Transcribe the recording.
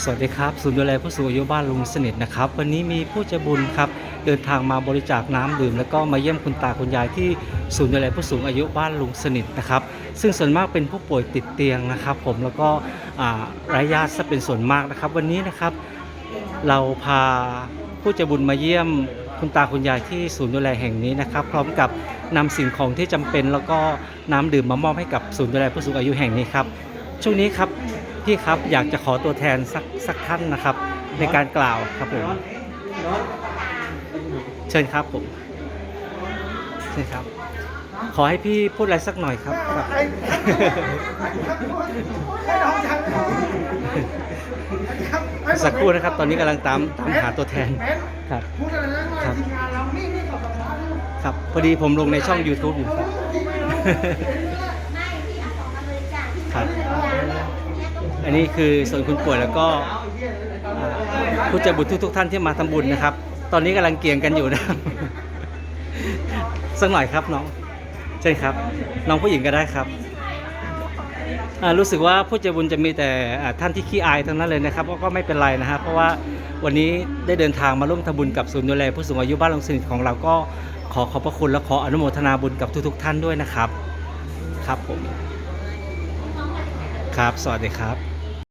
สวัสดีครับศูนย์ดูแลผู้สูงอายุบ้านลุงสนิทนะครับ วันนี้มีผู้ใจบุญครับเดินทางมาบริจาคน้ำดื่ม แล้วก็มาเยี่ยมคุณตาคุณยายที่ศูนย์ดูแลผู้สูงอายุบ้านลุงสนิทนะครับซึ่งส่วนมากเป็นผู้ป่วยติดเตียงนะครับ ผมแล้วก็อ่าไร้ญาติซะเป็นส่วนมากนะครับ วันนี้นะครับเราพาผู้ใจบุญมาเยี่ยมคุณตาคุณยายที่ศูนย์ดูแลแห่งนี้นะครับ พร้อมกับนำสิ่งของที่จำเป็น แล้วก็น้ำดื่มมามอบให้กับศูนย์ดูแลผู้สูงอายุแห่งนี้ครับช่วงนี้ครับ พี่ครับอยากจะขอตัวแทนสักสักท่านนะครับ ในการกล่าวครับผมเชิญครับผมเชิญครับ ขอให้พี่พูดอะไรสักหน่อยครับครับสักครู่นะครับ ตอนนี้กำลังตามตามหาตัวแทนครับพูดอะไรนะว่าครับทีมงานเรานี่นี่กับสัมภาษณ์นี่ครับพอดีผมลงในช่อง YouTube อยู่ครับครับ นนี้คือส่วนคุณป่วยแล้วก็ผู้ใจบุญทุกๆท่านที่มาทำบุญนะครับ ตอนนี้กำลังเกี่ยงกันอยู่นะสักหน่อยครับน้องใช่ครับ น้องผู้หญิงก็ได้ครับรู้สึกว่าผู้ใจบุญจะมีแต่ท่านที่ขี้อายทั้งนั้นเลยนะครับก็ก็ไม่เป็นไรนะครับ เพราะว่าวันนี้ได้เดินทางมาร่วมทำบุญกับศูนย์ดูแลผู้สูงอายุบ้านลงสนิทของเราก็ขอขอบพระคุณและขออนุโมทนาบุญกับทุก ๆ ท่านด้วยนะครับ ครับผม ครับ สวัสดีครับ